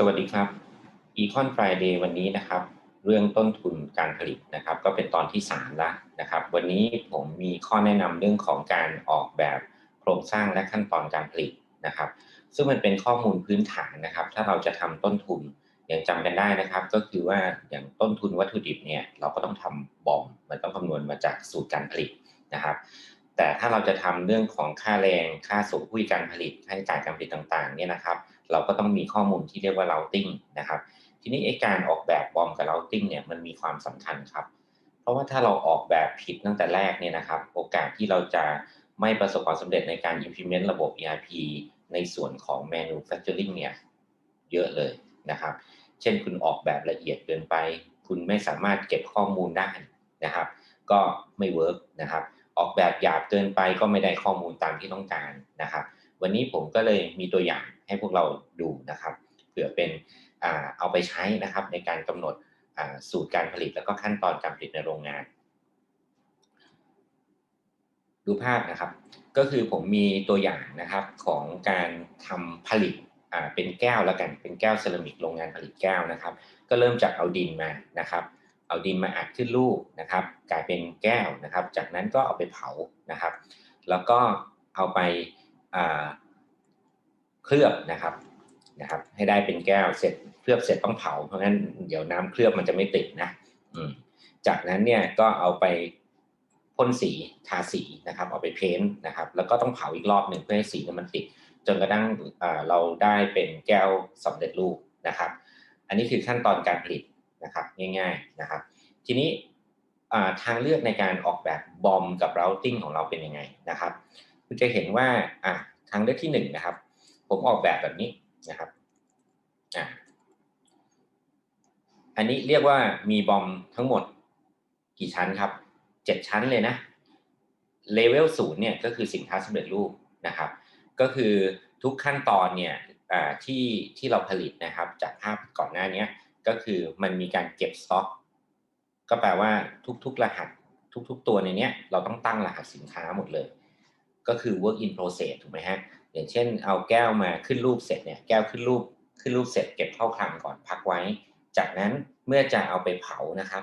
สวัสดีครับ Econ Friday วันนี้นะครับ เรื่องต้นทุนการผลิตนะครับ ก็เป็นตอนที่3แล้วนะครับ วันนี้ผมมีข้อแนะนำเรื่องของการออกแบบโครงสร้างและขั้นตอนการผลิตนะครับ ซึ่งมันเป็นข้อมูลพื้นฐานนะครับ ถ้าเราจะทำต้นทุนอย่างจำกันได้นะครับ ก็คือว่าอย่างต้นทุนวัตถุดิบเนี่ยเราก็ต้องทำบอมมันต้องคำนวณมาจากสูตรการผลิตนะครับแต่ถ้าเราจะทำเรื่องของค่าแรง ค่าสูงผู้การผลิตค่าใช้จ่ายการผลิตต่างๆเนี่ยนะครับ เราก็ต้องมีข้อมูลที่เรียกว่า routing นะครับ ทีนี้ไอ้การออกแบบบอมกับ routing เนี่ยมันมีความสำคัญครับ เพราะว่าถ้าเราออกแบบผิดตั้งแต่แรกเนี่ยนะครับ โอกาสที่เราจะไม่ประสบความสำเร็จในการ implement ระบบ ERP ในส่วนของ manufacturing เนี่ยเยอะเลยนะครับ เช่นคุณออกแบบละเอียดเกินไป คุณไม่สามารถเก็บข้อมูลได้นะครับ ก็ไม่เวิร์กนะครับ ออกแบบหยาบเกินไปก็ไม่ได้ข้อมูลตามที่ต้องการนะครับ วันนี้ผมก็เลยมีตัวอย่างให้พวกเราดูนะครับเผื่อเป็นเอาไปใช้นะครับในการกำหนดสูตรการผลิตแล้วก็ขั้นตอนการผลิตในโรงงาน ดูภาพนะครับ ก็คือผมมีตัวอย่างนะครับของการทำผลิตเป็นแก้วแล้วกันเป็นแก้วเซรามิกโรงงานผลิตแก้วนะครับ ก็เริ่มจากเอาดินมานะครับ เอาดินมาอัดขึ้นลูกนะครับ กลายเป็นแก้วนะครับ จากนั้นก็เอาไปเผานะครับ แล้วก็เอาไป เคลือบนะครับนะครับ ให้ได้เป็นแก้วเสร็จเคลือบเสร็จต้องเผา เพราะงั้นเดี๋ยวน้ำเคลือบมันจะไม่ติดนะอืจากนั้นเนี่ยก็เอาไปพ่นสีทาสีนะครับ เอาไปเพ้นท์นะครับ แล้วก็ต้องเผาอีกรอบหนึ่งเพื่อให้สีมันติด จนกระทั่งเราได้เป็นแก้วสำเร็จรูปนะครับ อันนี้คือขั้นตอนการผลิตนะครับง่าย ๆนะครับ ทีนี้ทางเลือกในการออกแบบบอมกับเราติ้งของเราเป็นยังไงนะครับ คุณจะเห็นว่าทางเลือกที่1นนะครับ ผมออกแบบแบบนี้นะครับอ่าอันนี้เรียกว่ามีบอมทั้งหมดกี่ชั้นครับเจ็ดชั้นเลยนะเลเวลศูนย์เนี่ยก็คือสินค้าสำเร็จรูปนะครับ ก็คือทุกขั้นตอนเนี่ยที่ที่เราผลิตนะครับจากภาพก่อนหน้านี้ก็คือมันมีการเก็บสต็อก ก็แปลว่าทุกๆรหัสทุกๆตัวในนี้เราต้องตั้งรหัสสินค้าหมดเลย ก็คือ work in process ถูกไหมฮะอย่างเช่นเอาแก้วมาขึ้นรูปเสร็จเนี่ยแก้วขึ้นรูปขึ้นรูปเสร็จเก็บเข้าคลังก่อนพักไว้ จากนั้นเมื่อจะเอาไปเผานะครับ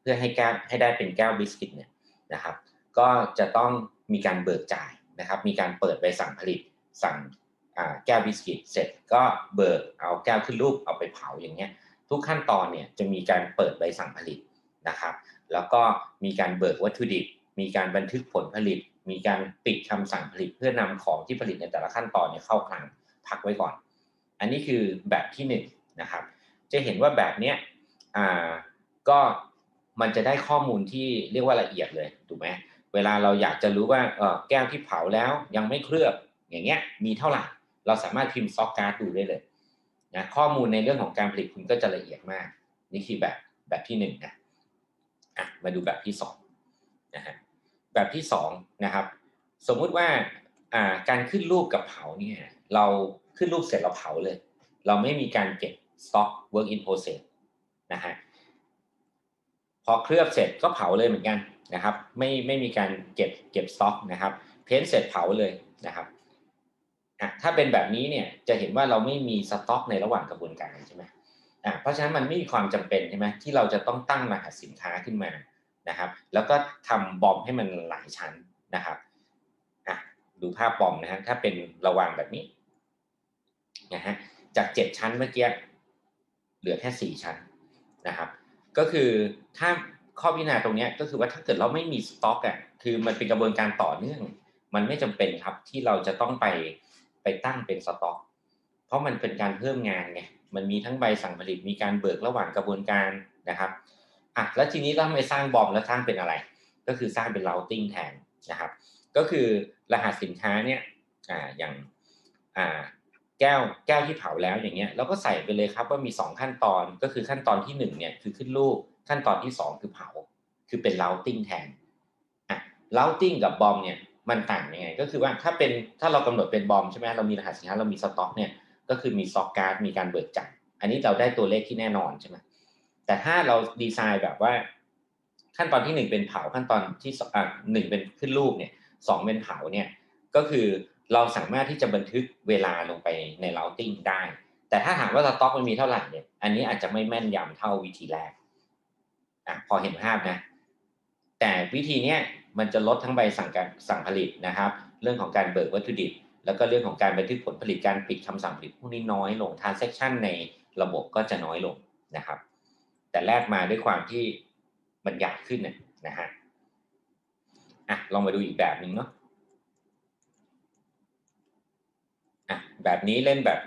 เพื่อให้แก้วให้ได้เป็นแก้วบิสกิตเนี่ยนะครับ ก็จะต้องมีการเบิกจ่ายนะครับ มีการเปิดใบสั่งผลิตสั่งแก้วบิสกิตเสร็จก็เบิกเอาแก้วขึ้นรูปเอาไปเผาอย่างเงี้ยทุกขั้นตอนเนี่ยจะมีการเปิดใบสั่งผลิตนะครับ แล้วก็มีการเบิกวัตถุดิบ มีการบันทึกผลผลิต มีการปิดคำสั่งผลิตเพื่อนำของที่ผลิตในแต่ละขั้นตอนเนี่ยเข้าคลังพักไว้ก่อน อันนี้คือแบบที่1นนะครับ จะเห็นว่าแบบเนี้ยอ่าก็มันจะได้ข้อมูลที่เรียกว่าละเอียดเลยถูกไหมเวลาเราอยากจะรู้ว่าเออแก้วที่เผาแล้วยังไม่เคลือบอย่างเงี้ยมีเท่าไหร่ เราสามารถพิมพ์ซอกการ์ดดูได้เลยนะข้อมูลในเรื่องของการผลิตคุณก็จะละเอียดมาก นี่คือแบบแบบที่1นนะอะมาดูแบบที่2นะฮะ แบบที่2นะครับสมมุติว่าการขึ้นรูปกับเผาเนี่ยเราขึ้นรูปเสร็จเราเผาเลย เราไม่มีการเก็บ stock work in process นะฮะพอเคลือบเสร็จก็เผาเลยเหมือนกันนะครับ ไม่ไม่มีการเก็บเก็บ stock นะครับ เพ้นเสร็จเผาเลยนะครับอะถ้าเป็นแบบนี้เนี่ยจะเห็นว่าเราไม่มีสต็อกในระหว่างกระบวนการใช่ไหมอะเพราะฉะนั้นมันไม่มีความจำเป็นใช่ไหมที่เราจะต้องตั้งรหัสสินค้าขึ้นมา นะครับ แล้วก็ทำบอมให้มันหลายชั้นนะครับอะดูภาพบอมนะฮะถ้าเป็นระวางแบบนี้นะฮะจากเจ็ดชั้นเมื่อกี้เหลือแค่สี่ชั้นนะครับ ก็คือถ้าข้อพิจารณาตรงนี้ก็คือว่าถ้าเกิดเราไม่มีสต็อกอะคือมันเป็นกระบวนการต่อเนื่อง มันไม่จำเป็นครับที่เราจะต้องไปไปตั้งเป็นสต็อก เพราะมันเป็นการเพิ่มงานไงมันมีทั้งใบสั่งผลิตมีการเบิกระหว่างกระบวนการนะครับ อะแล้วทีนี้เราไม่สร้างบอมแล้วสร้างเป็นอะไร ก็คือสร้างเป็น routing แทนนะครับ ก็คือรหัสสินค้าเนี่ยอ่าอย่างอ่าแก้วแก้วที่เผาแล้วอย่างเงี้ยเราก็ใส่ไปเลยครับว่ามี 2 ขั้นตอนก็คือขั้นตอนที่1เนี่ยคือขึ้นรูปขั้นตอนที่ 2 คือเผา คือเป็น routing แทนอะ routing กับบอมเนี่ยมันต่างยังไง ก็คือว่าถ้าเป็นถ้าเรากำหนดเป็นบอมใช่ไหมเรามีรหัสสินค้าเรามีสต็อกเนี่ยก็คือมีซ็อกการ์ดมีการเบิกจ่ายอันนี้เราได้ตัวเลขที่แน่นอนใช่ไหม แต่ถ้าเราดีไซน์แบบว่า ขั้นตอนที่หนึ่งเป็นเผาขั้นตอนที่อ่าหนึ่งเป็นขึ้นรูปเนี่ยสองเป็นเผาเนี่ยก็คือเราสามารถที่จะบันทึกเวลาลงไปใน routing ได้ แต่ถ้าถามว่าสต็อกมันมีเท่าไหร่เนี่ยอันนี้อาจจะไม่แม่นยำเท่าวิธีแรกอะพอเห็นภาพนะ แต่วิธีเนี้ยมันจะลดทั้งใบสั่งการสั่งผลิตนะครับ เรื่องของการเบิกวัตถุดิบ แล้วก็เรื่องของการบันทึกผลผลิตการปิดคำสั่งผลิตพวกนี้น้อยลง transaction ในระบบก็จะน้อยลงนะครับ แต่แลกมาด้วยความที่มันใหญ่ขึ้นนะนะฮะอะลองมาดูอีกแบบหนึ่งเนาะอะแบบนี้เล่นแบบ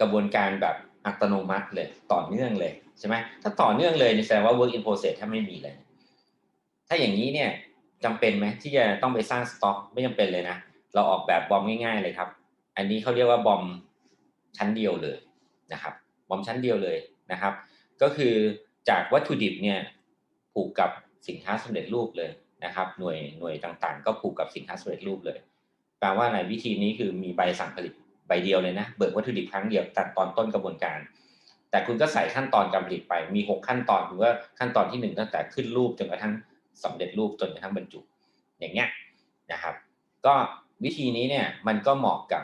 กระบวนการแบบอัตโนมัติเลยต่อเนื่องเลยใช่ไหมถ้าต่อเนื่องเลยแสดงว่า work in process ถ้าไม่มีเลย ถ้าอย่างนี้เนี่ยจำเป็นไหมที่จะต้องไปสร้างสต็อกไม่จำเป็นเลยนะเราออกแบบบอมง่ายๆเลยครับ อันนี้เขาเรียกว่าบอมชั้นเดียวเลยนะครับบอมชั้นเดียวเลยนะครับ ก็คือ จากวัตถุดิบเนี่ยผูกกับสินค้าสำเร็จรูปเลยนะครับ หน่วยหน่วยต่างๆ ก็ผูกกับสินค้าสำเร็จรูปเลยแปลว่าในวิธีนี้คือมีใบสั่งผลิตใบเดียวเลยนะ เบิกวัตถุดิบครั้งเดียวตัดตอนต้นกระบวนการ แต่คุณก็ใส่ขั้นตอนการผลิตไปมี 6 ขั้นตอนหรือว่าขั้นตอนที่1ตั้งแต่ขึ้นรูปจนกระทั่งสำเร็จรูปจนกระทั่งบรรจุ อย่างเงี้ยนะครับ ก็วิธีนี้เนี่ยมันก็เหมาะกับ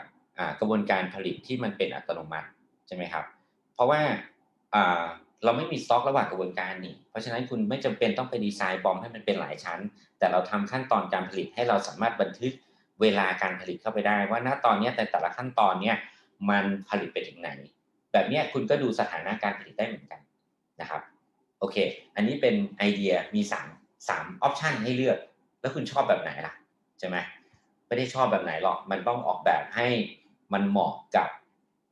กระบวนการผลิตที่มันเป็นอัตโนมัติใช่ไหมครับ เพราะว่า เราไม่มีสต็อกระหว่างกระบวนการนี่ เพราะฉะนั้นคุณไม่จำเป็นต้องไปดีไซน์บอมให้มันเป็นหลายชั้น แต่เราทำขั้นตอนการผลิตให้เราสามารถบันทึกเวลาการผลิตเข้าไปได้ ว่าณตอนนี้แต่แต่ละขั้นตอนเนี่ยมันผลิตไปถึงไหน แบบนี้คุณก็ดูสถานะการผลิตได้เหมือนกันนะครับโอเค อันนี้เป็นไอเดียมี3 3ออปชันให้เลือก แล้วคุณชอบแบบไหนล่ะใช่ไหมไม่ได้ชอบแบบไหนหรอก มันต้องออกแบบให้มันเหมาะกับ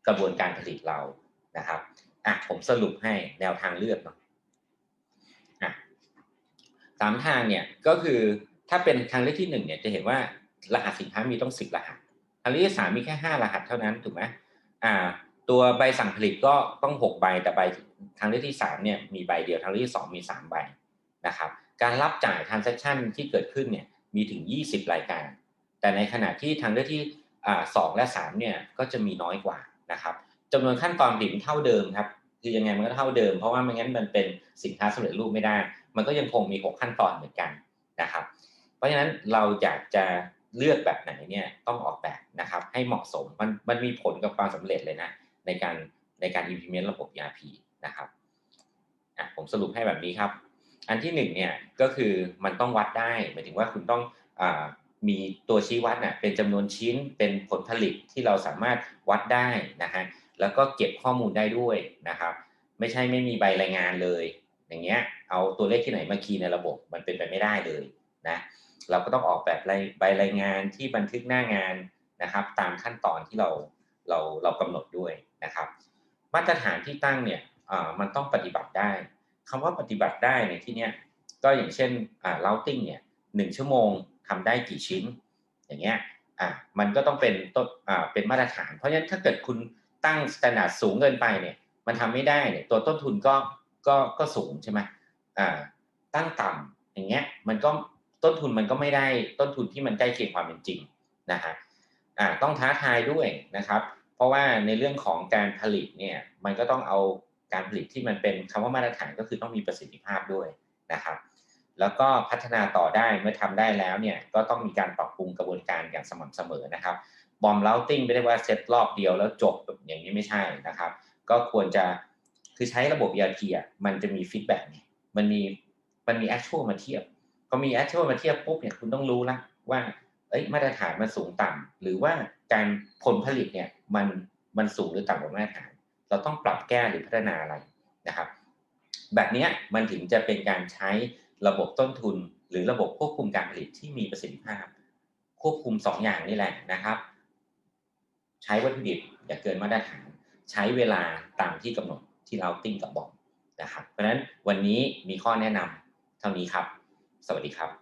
กระบวนการผลิตเรานะครับ อะผมสรุปให้แนวทางเลือกเนาะอะสามทางเนี่ยก็คือถ้าเป็นทางเลือกที่หนึ่งเนี่ยจะเห็นว่ารหัสสินค้ามีต้องสิบรหัสทางเลือกที่สามมีแค่ห้ารหัสเท่านั้นถูกไหมอ่า ตัวใบสั่งผลิตก็ต้องหกใบแต่ใบทางเลือกที่สามเนี่ยมีใบเดียวทางเลือกที่สองมีสามใบนะครับการรับจ่าย transaction ที่เกิดขึ้นเนี่ยมีถึง 20 รายการ แต่ในขณะที่ทางเลือกที่สองและ3เนี่ยก็จะมีน้อยกว่านะครับจำนวนขั้นตอนผลิตเท่าเดิมครับ คือยังไงมันก็เท่าเดิม เพราะว่าไม่งั้นมันเป็นสินค้าสำเร็จรูปไม่ได้ มันก็ยังคงมี 6 ขั้นตอนเหมือนกันนะครับ เพราะฉะนั้นเราอยากจะเลือกแบบไหนเนี่ยต้องออกแบบนะครับ ให้เหมาะสมมันมันมีผลกับความสำเร็จเลยนะในการในการ implement ระบบ ERP นะครับอะผมสรุปให้แบบนี้ครับ อันที่หนึ่งเนี่ยก็คือมันต้องวัดได้หมายถึงว่าคุณต้องอมีตัวชี้วัดน่ะเป็นจำนวนชิ้นเป็นผลผลิตที่เราสามารถวัดได้นะฮะ แล้วก็เก็บข้อมูลได้ด้วยนะครับ ไม่ใช่ไม่มีใบรายงานเลย อย่างเงี้ยเอาตัวเลขที่ไหนมาคีย์ในระบบมันเป็นไปไม่ได้เลยนะเราก็ต้องออกแบบใบรายงานที่บันทึกหน้างานนะครับ ตามขั้นตอนที่เราเราเรากำหนดด้วยนะครับ มาตรฐานที่ตั้งเนี่ยมันต้องปฏิบัติได้คำว่าปฏิบัติได้ในที่เนี้ยก็อย่างเช่นอ่า routing เนี่ยหนึ่งชั่วโมงทำได้กี่ชิ้น อย่างเงี้ยอ่ามันก็ต้องเป็นต้นอ่าเป็นมาตรฐาน เพราะฉะนั้นถ้าเกิดคุณ ตั้งมาตรฐานสูงเกินไปเนี่ย มันทำไม่ได้เนี่ย ตัวต้นทุนก็ก็ก็สูงใช่ไหมอ่า ตั้งต่ำอย่างเงี้ย มันก็ต้นทุนมันก็ไม่ได้ต้นทุนที่มันใกล้เคียงความเป็นจริงนะฮะอ่าต้องท้าทายด้วยนะครับ เพราะว่าในเรื่องของการผลิตเนี่ย มันก็ต้องเอาการผลิตที่มันเป็นคำว่ามาตรฐานก็คือต้องมีประสิทธิภาพด้วยนะครับ แล้วก็พัฒนาต่อได้เมื่อทำได้แล้วเนี่ยก็ต้องมีการปรับปรุงกระบวนการอย่างสม่ำเสมอนะครับ บอมเลาติ้งไม่ได้ว่าเซตรอบเดียวแล้วจบแบบอย่างนี้ไม่ใช่นะครับ ก็ควรจะคือใช้ระบบ ERP อะมันจะมีฟีดแบ็กมันมีมันมีแอคชวลมาเทียบพอมีแอคชวลมาเทียบปุ๊บเนี่ยคุณต้องรู้ละว่าเอ้ยมาตรฐานมันสูงต่ำหรือว่าการผลผลิตเนี่ยมันมันสูงหรือต่ำกว่ามาตรฐาน เราต้องปรับแก้หรือพัฒนาอะไรนะครับ แบบนี้มันถึงจะเป็นการใช้ระบบต้นทุน หรือระบบควบคุมการผลิตที่มีประสิทธิภาพ ควบคุม2ออย่างนี่แหละนะครับ ใช้วัตถุดิบอย่าเกินมาตรฐาน ใช้เวลาตามที่กำหนดที่เราติ้งกับบอกนะครับ เพราะฉะนั้นวันนี้มีข้อแนะนำเท่านี้ครับ สวัสดีครับ